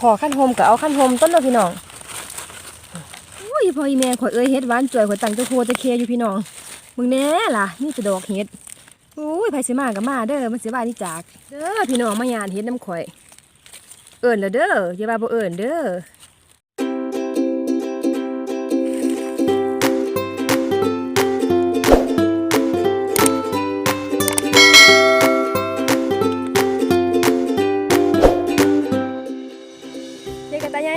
พอขั้นโฮมก็เอาขั้นโฮมต้นเนาะพี่น้องอุ้ยพออีแม่ข่อยเอ้ยเฮ็ดหวานจ่วยข่อยตั้งเจ้าโคจะเคอยู่พี่น้องมึงแน่ล่ะนี่จะดอกเฮ็ดอุ้ยไผสิมาก็มาเด้อมันสิว่านี่จาก เด้อพี่น้องมายานเฮ็ดน้ำข่อย เอิ้นแล้วเด้ออย่าว่าบ่เอิ้นเด้อ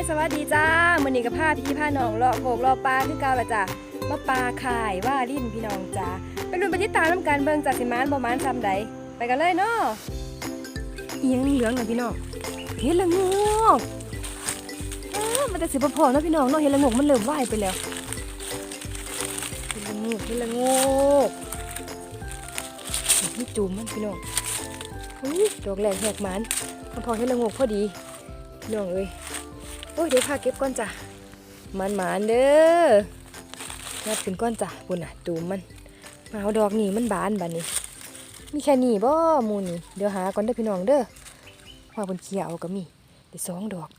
สวัสดีจ้ามื้อนี้กับพาพี่พาน้องเลาะโขกเลาะปลาคือเก่าละจ้ะมาปลาข่ายว่าลิ้นพี่น้องจ้าไปลุ้นไปติดตามน้ำกันเบิ่งจากสิมานบ่มานซ้ำใดไปกันเลยเนาะอียังเหลืองนะพี่น้องเฮ็ดละงกอ้ามันจะสิบพอเนาะพี่น้องเนาะเฮ็ดละโงกมันเริ่มว่ายไปแล้วเฮ็ดละโงกเฮ็ดละโงกนี่จูมมันพี่น้องอุ้ดอกแรกแหกมันมันพอเฮ็ดละโงกพอดีพี่น้องเอ้ย โอ้ยเดี๋ยวพาเก็บก่อนจ้ะมันหมานเด้อนับขึ้นก่อนจ้ะปุ่นน่ะตูมมันมาเอาดอกนี่มันบานบานนี้มีแค่นี้บ่มูนี่เดี๋ยวหาก่อนเด้อพี่น้องเด้อว่าบนเขียวก็มีได้สองดอก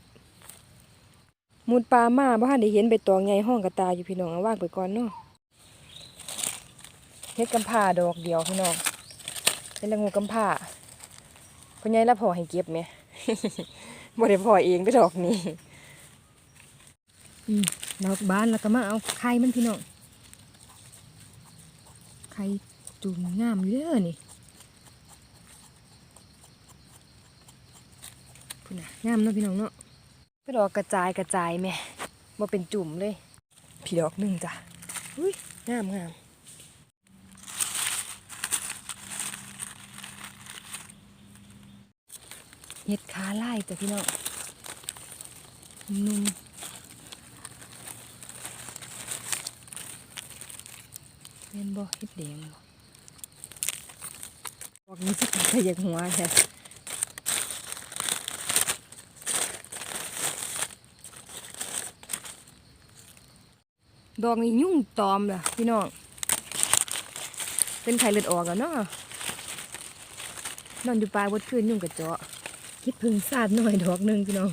มูดปลามาบ่ทันได้เห็นใบตองใหญ่ห้องกระตาอยู่พี่น้องเอาวางไปก่อนเนาะเฮ็ดกำผ้าดอกเดียวพี่น้องเป็นละงูกำผ้าพ่อใหญ่ละพอให้เก็บไหมบ่ได้พอเองไปดอกนี้ ดอกบานแล้วก็มาเอาไข่มันพี่น้องไข่จุ่มงามอยู่เด้อนี่พุ่นน่ะงามเนาะพี่น้องเนาะไปดอกกระจายกระจายแม่บ่เป็นจุ่มเลย พี่ดอกหนึ่งจ้ะอุ้ยงามงามเห็ดขาไล่จ้ะพี่น้องนุ่ม เป็นบ่เห็ดแดงบ่บอกนี้สิขยักหัวแท้ดอกนี้ยุ่งตอมล่ะพี่น้อง เป็นไข่เลือดออกแล้วเนาะนอนอยู่ปลายบดคืนยุ่งกระเจาะ คิดพึ่งซาดหน่อยดอกหนึ่งพี่น้อง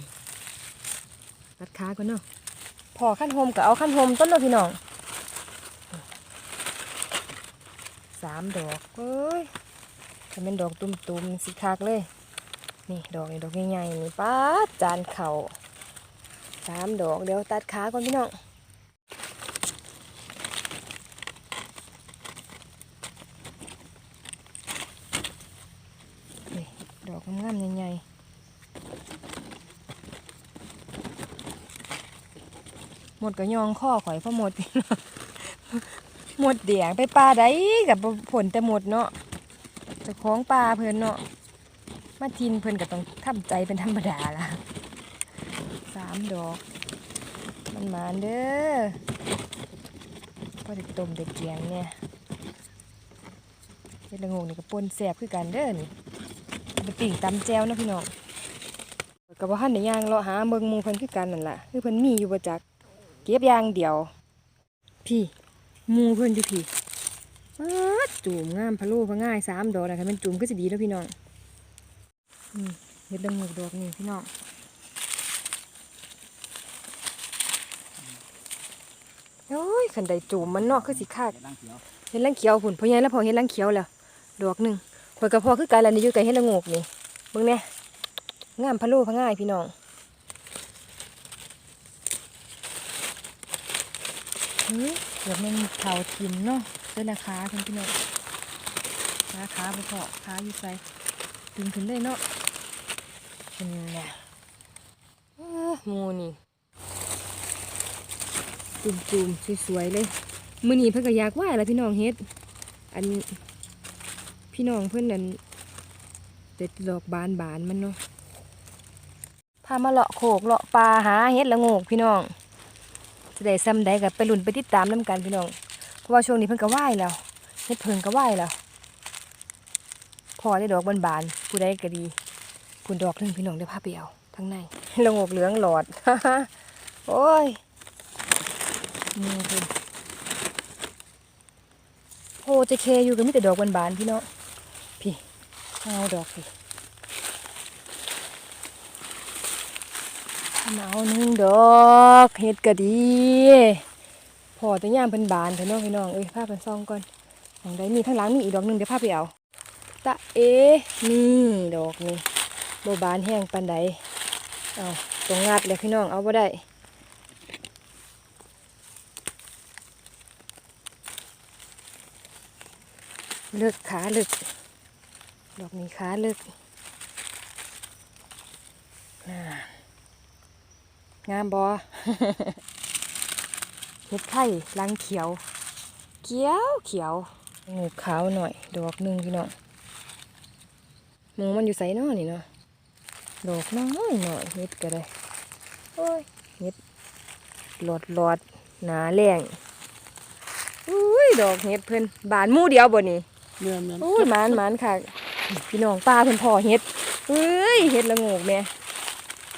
ตัดขาก่อนเนาะพอขั้นโฮมก็เอาขั้นโฮมต้นเนาะพี่น้องสามดอกเอ้ยจะเป็นดอกตุ่มๆสีคักเลย นี่ดอกนี่ดอกใหญ่ๆนี่ป้าจานเข่าสามดอกเดี๋ยวตัดขาก่อนพี่น้องนี่ดอกงามๆใหญ่ๆหมดก็ยองข้อข่อยพราะหมด หมดเดียงไปปลาได้กับผลแต่หมดเนาะจะคล้าของปลาเพิ่นเนาะมาทินเพิ่นก็ต้องทำใจเป็นธรรมดาละสามดอก มันมาเด้อพอได้ต้มได้เกียงเนี่ยเฮ็ดละโงงนี่ก็ปนแสบคือกันเด้อนี่ไปปิ่งตำแจวนะพี่น้องกับว่าหันในย่างเลาะหาเบิ่งมูเพิ่นคือกันนั่นล่ะคือเพิ่นมีอยู่ประจักเก็บยางเดียว พี่ มูเพิ่นอยู่พี่ป๊าดจูมงามพะโล้พะง่ายสามดอกนะคะมันจูมก็จะดีเนาะพี่น้องเฮ็ดดังหกดอกนี่พี่น้องโอ้ยขันใดจูมมันนาะคือสิขาดเห็ดลังเขียวผุนพอใหญ่แล้วพอเห็ดลังเขียวแล้วดอกหนึ่งข่อกระพอคือการันนี่อยู่กับเห็ดละงกนี่เบิ่งแน่งามพะโล้พะง่ายพี่น้องเฮ้ย เดี๋ยวมันเผาทิมเนาะเป็นราคาคุณพี่น้องราคาบ่พอขาอยู่ใส่ดึงขึ้นเลยเนาะเป็นไงอ้าหมูนี่จุ่มๆสวยๆเลย มือนี้เพิ่นก็อยากไหว้แล้วพี่น้องเฮ็ด อันพี่น้องเพิ่อนนั่นเด็ดดอกบานบานๆมันเนาะพามาเลาะโขกเลาะปลาหาเฮ็ดละโงกพี่น้อง จะได้ซ้ำใดกับไปลุ้นไปติดตามนํกันพี่น้อง เพราะว่าช่วงนี้เพิ่นก็ไหว้แล้วเฮ็ดเพิ่งก็ไหว้แล้วพอได้ดอกบานๆผู้ใดก็ดีผู้ดอกนึงพี่น้องได้พาไปเอาทั้งในละโงกเหลืองหลอดโอ้ยนี่เพิ่นโหจะเคอยู่ก็มีแต่ดอกบานๆพี่เนาะพี่เอาดอกพี่ หนาวหนึ่งดอกเฮ็ดก็ดีพอแต่ย่ามเพิ่นบานเถอะเน้องพี่น้องเอ้ยพาเพิ่นซองก่อนของใดมีข้างหลังมีอีกดอกหนึงเดี๋ยวพาไปเอาตะเอนี่ดอกนี่บ่บานแห้งปานใดเอาตรงงัดเลยพี่น้องเอาบ่ได้เลิกขาเลิกดอกนี้ขาเลิกน่า งามบอเห็ดไข่ลังเขียว เขียวเขียวงูขาวหน่อย ดอกหนึ่งพี่น้องหมูมันอยู่ใส่นอนี่เนาะดอกน้อยหน่อยเห็ดก็ได้โอ้ยเห็ดหลอดหลอดหนาแรงอุ้ยดอกเห็ดเพิ่นบานหมู่เดียวบ่นี่แม่นแม่นอุ้ยหมานหมานค่ะ พี่น้องป้าเพิ่นพ่อเฮ็ดเอ้ยเฮ็ดละโงกแม่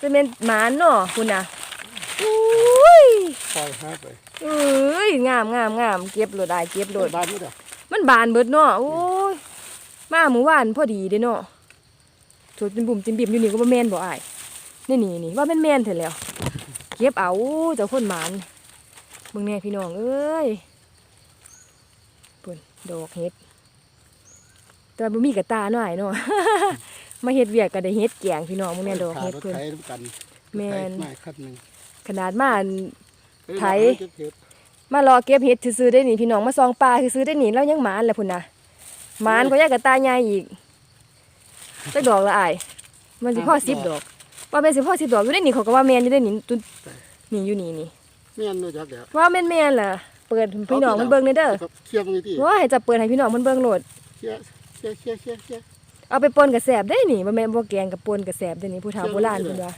จะเป็นหมานเนาะคุณน่ะ อุ้ยปล่อยหาไปเอ้ยงามงามงามเก็บโลดได้เก็บโลด บ้านนี่เด้อมันบานเบิดเนาะโอ้ย มาหมู่บ้านพอดีเด้เนาะโถจิมบุ่มจิมบิ่มอยู่นี่ก็บ่แม่นบ่อ้ายนี่นี่นี่ว่าแม่นแม่นๆเถอะแล้ว เก็บเอาเจ้าคนหมานเบิ่งแน่พี่น้องเอ้ยปุ่นดอกเฮ็ดแต่บ่มีกระตาหน่อยเนาะ มาเฮ็ดเวียกก็ได้เฮ็ดแกงพี่น้องมึงแน่ดอกเฮ็ดรถเพิ่นไถน้ำกันแม่น รถไถมาคันหนึง ขนาดมาอันไถเก็บเห็ดมารอเก็บเฮ็ดซื้อๆได้นี่พี่น้องมาซองปลาซื้อๆได้นี่แล้วยังหมานแหละพุ่นน่ะหมานก็ยากกระตาใหญ่อีกจักดอกละอ้ายมันสิพอ10ดอกว่าแม่นสิพอ10ดอกอยู่ได้นี่เขาก็ว่าแม่นอยู่ได้นี่ตุนนี่อยู่นี่นี่แม่นรู้จักแล้วว่าแม่นแม่นล่ะเปิดให้พี่น้องมันเบิ่งเด้อเด้อเคลียร์ตรงนี้ที่ว่าให้จับเปิดให้พี่น้องมันเบิ่งโลดเคลียร์เคลียร์เคลียร์เคลียร์เคลียร์เอาไปปนกับแสบได้นี่บ่แม่นบ่แกงกับปนกับแสบได้นี่ผู้เฒ่าโบราณเพิ่นว่า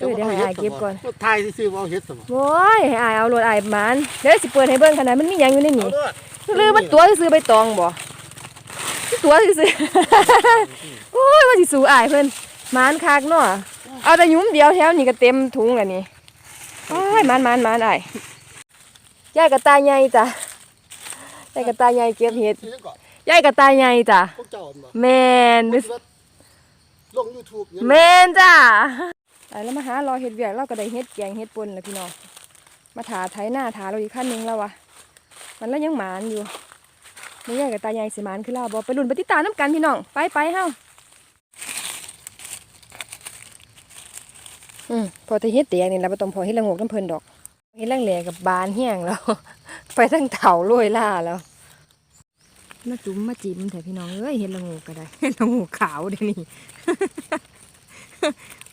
เออเดี๋ยวให้อายเก็บก่อนรถไทยซื้อๆบ่เอาเฮ็ดซะบ่โอ้ยให้อายเอาโลดอายหมานเดี๋ยวสิเปิดให้เบิ่งขนาดมันมีหยังอยู่ในเอานี่เด้อหรือมันตัวซื้อใบตองบ่ตัวซื้อโอ้ยว่าสิสู้อายเพิ่นหมานคักเนาะเอาแต่หยุ้มเดียวแถวนี่ก็เต็มถุงแล้วนี่โอ้ยหมานหมานหมานอายยายกระตายใหญ่จ้ะยายกระตายใหญ่เก็บเห็ดซื้อก่อนยายกระตายใหญ่จ้ะพวกเจ้าบ่แม่นบ่สิว่าลง YouTube เนี่ยแม่นจ้ะ ไปแล้วมาหารอเห็ดเวียกเราก็ได้เห็ดแกงเห็ดปนแล้วพี่น้องมาถาไถหน้าถาเราอีกขั้นหนึ่งแล้ววะมันแล้วยังหมานอยู่ไม่ใหญ่กับตาใหญ่สิหมานคือเราบอไปลุ่นปติตาน้ำกันพี่น้องไปไปเฮ้าอืมพอจะเฮ็ดแตกนี่เราไปต้องพอเฮ็ดละงกน้ำเพลินดอกเฮ็ดแรงแหลกับบานเฮี้ยงแล้ว ไปทั้งเถาโรยล่าแล้วมาจุ้มมาจิ้มแต่พี่น้องเอ้ยเฮ็ดละงกก็ได้เฮ็ดละงกขาวเดี๋ยวนี้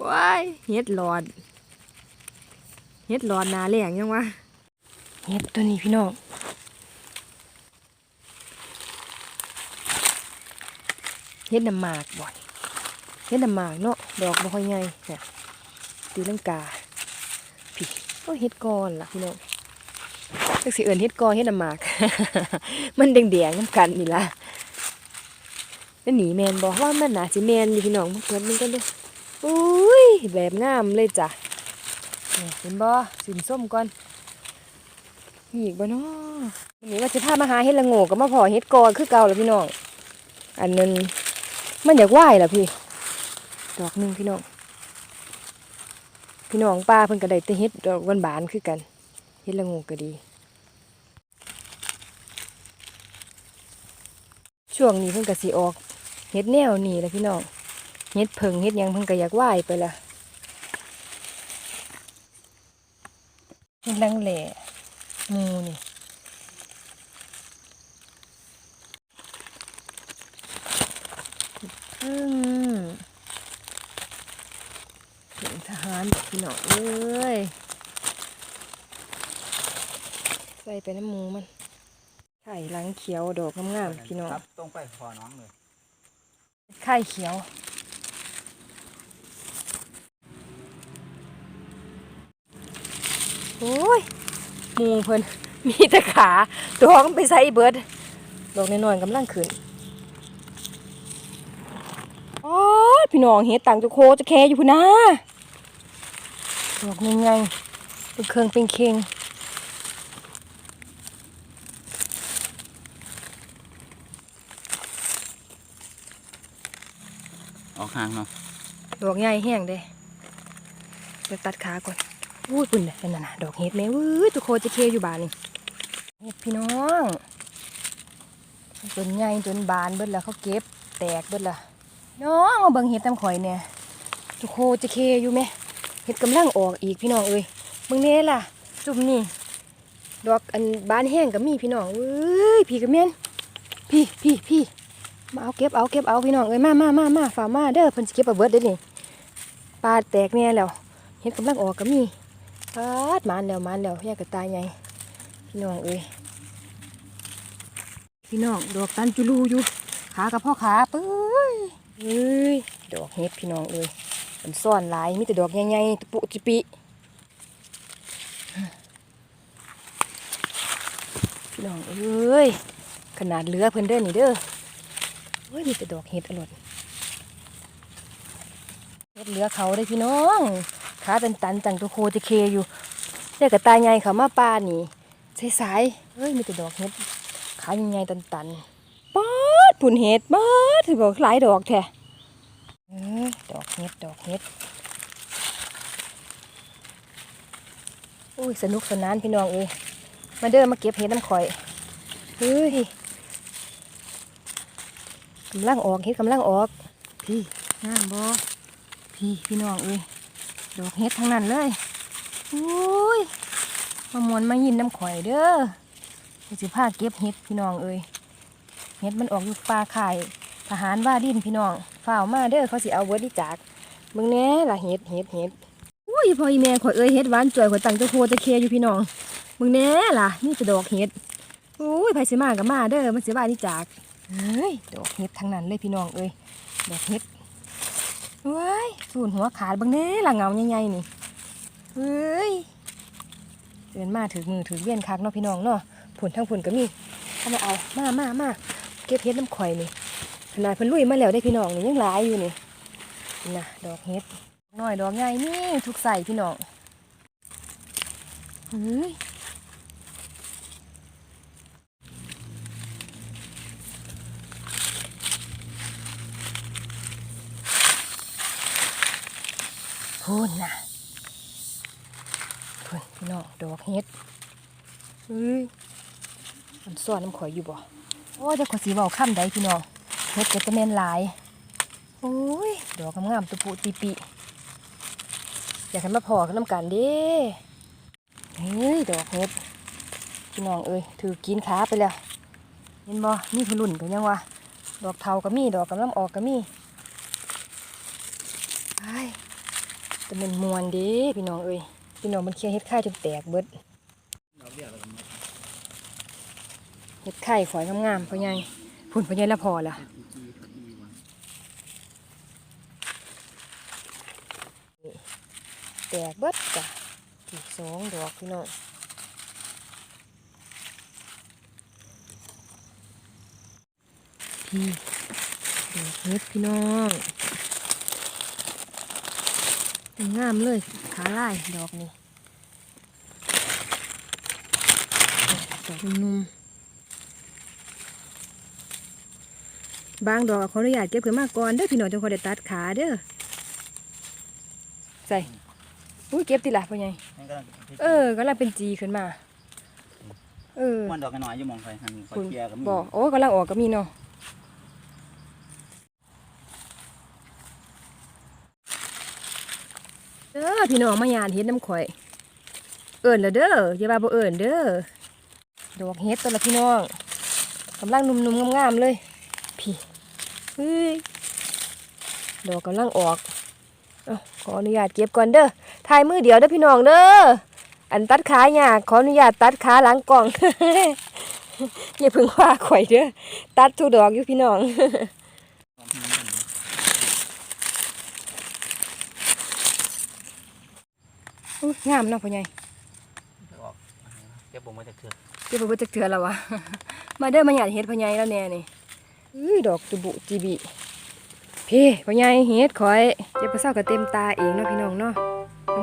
ว้ายเฮ็ดหลอดเฮ็ดหลอดนาแหลงยังวะเฮ็ดตัวนี้พี่น้องเฮ็ดน้ำหมากบ่อยเฮ็ดน้ำหมากเนาะดอกบ่ค่อยใหญ่เนี่ยตีลังกาพี่ก็เฮ็ดก่อนล่ะพี่น้องจักสิเอิ้นเฮ็ดก่อนเฮ็ดน้ำหมาก มันแดงๆน้ำกันนี่ล่ะเป็นหนีแมนบอกว่ามันน่าสิแมนอยู่พี่น้องมันเกิดมันกันเด้อ อุ้ยแบบงามเลยจ้ะเห็นบ่สินส้มก่อนมีอีกบ่เนาะวันนี้ว่าจะพามาหาเฮ็ดละโงกกับมาพอเฮ็ดกอคือเก่าแล้วพี่น้อง อันนั้นมันอยากไหวล่ะพี่ ดอกหนึ่งพี่น้อง พี่น้องป้าเพิ่นก็ได้แต่เฮ็ดดอกบานๆคือกัน เฮ็ดละโงกก็ดี ช่วงนี้เพิ่นก็สิออกเฮ็ดแนวนี้แหละพี่น้อง เฮ็ดเพิงเฮ็ดหยังเพิ่นก็อยากไหว้ไปละเฮ็ดลังแหล่หมูนี่เพิ่งเป็นทหารพี่น้องเอ้ยใส่ไปน้ำหมูมันไข่หลังเขียวดอกงามๆพี่น้องครับตรงไปพอน้องเลยไข่เขียว โอ้ยหมูเพิ่นมีแต่ขาตัวมันไปใส่เบิดดอกน้อยๆกำลังขึ้นโอ้ยพี่น้องเฮ็ดต่างจุโคจะแคอยู่พุ่นนะดอกยังไงเป็นเครื่องเป็นเคงออกห่างเนาะดอกใหญ่แห้งเด้เดี๋ยวตัดขาก่อน อุ้ยปุ่นเลยนั่นน่ะดอกเห็ดแม่เว้ยตุกโคจะเคอยู่บานนี่เห็ดพี่น้องจนใหญ่จนบานเบิดแล้วเขาเก็บแตกเบิดละน้องมาเบิ่งเห็ดตำข่อยเนี่ยตุกโคจะเคอยู่ไหมเห็ดกำลังออกอีกพี่น้องเอ้ยเบิ่งเน่ล่ะ จุ่มนี่ดอกอันบานแห้งก็มีพี่น้องเอ้ยพี่กับแม่นพี่พี่พี่มาเอาเก็บเอาเก็บเอาพี่น้องเอ้ยมามามามาฝ่ามาเด้อเพิ่นสิเก็บเอาเบิดเด้อนี่ปลาแตกแน่แล้วเห็ดกำลังออกก็มี ปาดมานแล้วมานแล้วแยกกระตายใหญ่พี่น้องเอ้ยพี่น้องดอกตันจุลูอยู่ขากับพ่อขาเป้ยเอ้ยดอกเห็ดพี่น้องเอ้ยมันซ่อนหลายมีแต่ดอกใหญ่ๆตะปุจิปิพี่น้องเอ้ยขนาดเหลือเพิ่นเด้อนี่เด้อเฮ้ยมีแต่ดอกเห็ดอร่อยเห็ดเลือเขาได้พี่น้อง ขาเป็นตันจังตัวโคจะเคอยู่เรียกกระตายใหญ่เขามาป้านี่สายๆเฮ้ยมีแต่ดอกเห็ดขาใหญ่ๆตันๆป๊อดผุนเห็ดป๊อดถือบอกหลายดอกแท้เอ้ยดอกเห็ดดอกเห็ดอุ้ยสนุกสนานพี่น้องเอ้ยมาเดินมาเก็บเห็ดน้ำข่อยเฮ้ยกำลังออกเห็ดกำลังออกพี่งามบอพี่พี่น้องเอ้ย ดอกเห็ดทั้งนั้นเลยโอ้ยมามวนมายินน้ำข่อยเด้อเดี๋ยวสิพาเก็บเห็ดพี่น้องเอ้ยเห็ดมันออกอยู่ป่าไข่ทหารว่าดินพี่น้องฝ่าวมาเด้อเขาสิเอาเวิร์ดที่จากมึงแน่ล่ะเห็ดเห็ดเห็ดอุ้ยพ่ออีแม่ข่อยเอ้ยเห็ดหวานจ่อยข่อยตั้งจ้าโคตะเคอยู่พี่น้องมึงแน่ล่ะนี่จะดอกเห็ดโอ้ยไผสิมากับมาเด้อมันสิว่านี่จากเฮ้ยดอกเห็ดทั้งนั้นเลยพี่น้องเอ้ยดอกเห็ด ว้ายสูนหัวขาดบางแน่ล่ะเงาใหญ่ๆนี่เฮ้ยเดินมาถือมือถือเบี้ยนคักเนาะพี่น้องเนาะผุนทั้งผุนก็มีเข้ามาเอามามามาเก็บเห็ดน้ำข่อยนี่ขนาดเพิ่นลุยมาแล้วได้พี่น้องนี่ยังหลายอยู่นี่นี่นะดอกเห็ดน้อยดอกใหญ่นี่ทุกใส่พี่น้องเฮ้ย พูนนะพูนพี่น้องดอกเฮ็ดเฮ้ยมันซ่อนน้ำข่อยอยู่บ่โอ้ยจะขอสีเบาค่ำใดพี่น้องเฮ็ดก็จะแม่นหลายโอ้ยดอกงามๆตุปุติปิอยากให้มาพอกันน้ำกันเด้เฮ้ยดอกเห็ดพี่น้องเอ้ยถือกินขาไปแล้วเห็นบ่มีพลุ่นกันยังวะดอกเทาก็มีดอกกำลังออกก็มีไอ้แต่ มันมวนดีพี่น้องเอ้ยพี่น้องมันเคี่ยวเห็ดไข่จนแตกเบิดเห็ดไข่ฝอยงามๆพ่อใหญ่พุ่นพ่อใหญ่ละพอละแตกเบิดจ้ะอีกสองดอกพี่น้องพี่ดอกเฮ็ดพี่น้อง งามเลยขาลายดอกนี่ดอกนุ่มๆบางดอกขออนุญาตเก็บขึ้นมาก่อนเด้อพี่น้องจังขอได้ตัดขาเด้อใส่อุ้ยเก็บติละพ่อใหญ่นี่ก็เออก็ลังเป็นจีขึ้นมา เออมันดอกกันหน่อยอยู่หมองไฟหันคอยคุณเคลียร์กับมีบอกโอ้กำลังออกก็มีเนาะเด้อ พี่น้องมายานเฮ็ดน้ำข่อย เอิญแล้วเด้ออย่าว่าบ่เอิญเด้อดอกเฮ็ดตัวละพี่น้องกำลังนุ่มๆงามๆเลย พี่เฮ้ยดอกกำลังออกอขออนุญาตเก็บก่อนเด้อถ่ายมือเดียวเด้อพี่น้องเด้ออันตัดขายาขออนุญาตตัดขาหลังกล่องอย่าพึ่งว่าข่อยเด้อตัดทุกดอกอยู่พี่น้อง อุ๊ย งามเนาะพ่อใหญ่ออกเก็บบ่มาจากเถื่อเก็บไปเบิดจักเทื่อแล้ววะ มาเด้อมาหยาดเฮ็ดพ่อใหญ่แล้วแน่นี่อุ้ยดอกตุบุจีบีพี่พ่อใหญ่เฮ็ดข่อยเจ็บกระเซ้าก็เต็มตาเองเนาะพี่น้องเนาะ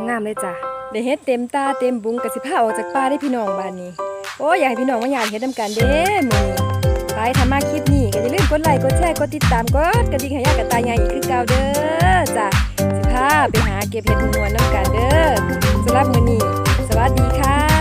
งามๆเลยจ้ะได้เฮ็ดเต็มตาเต็มบุงกะสิพาออกจากป่าได้พี่น้องบ้านนี้ โอ้ยอยากให้พี่น้องมาหยาดเฮ็ดนำกันเด้มื้อนี้ไปถ้ามาคลิปนี้ก็อย่าลืมกดไลค์กดแชร์กดติดตามกดกระดิ่งให้ยากกระตายใหญ่อีกคือเก่าเด้อจ้ะสิพา ไปหาเก็บเห็ดหูหนวลน้ำกันเด้อสำหรับมื้อนี้สวัสดีค่ะ